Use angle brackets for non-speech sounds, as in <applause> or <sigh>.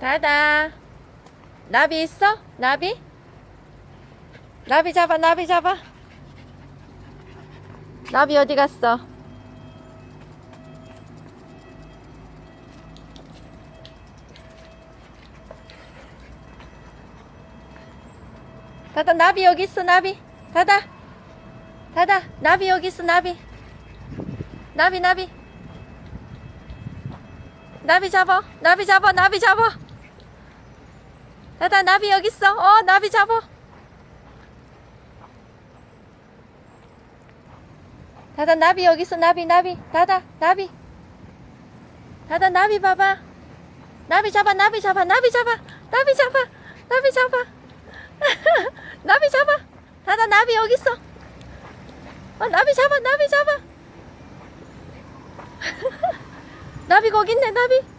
다다. 나비 있어? 나비? 나비 잡아, 나비 잡아. 나비 어디 갔어? 다다, 나비 여기 있어, 나비. 다다. 다다, 나비 여기 있어, 나비. 나비, 나비. 나비 잡아, 나비 잡아, 나비 잡아. 다다, 나비 여기 있어. 어, 나비 잡아. 다다, 나비 여기 있어, 나비, 나비. 다다, 나비. 다다, 나비 봐봐. 나비 잡아, 나비 잡아, 나비 잡아, 나비 잡아, 나비 잡아. <laughs> 나비 잡아. 다다, 나비 여기 있어. 어, 나비 잡아, 나비 잡아. <laughs> 나비 거기 있네, 나비.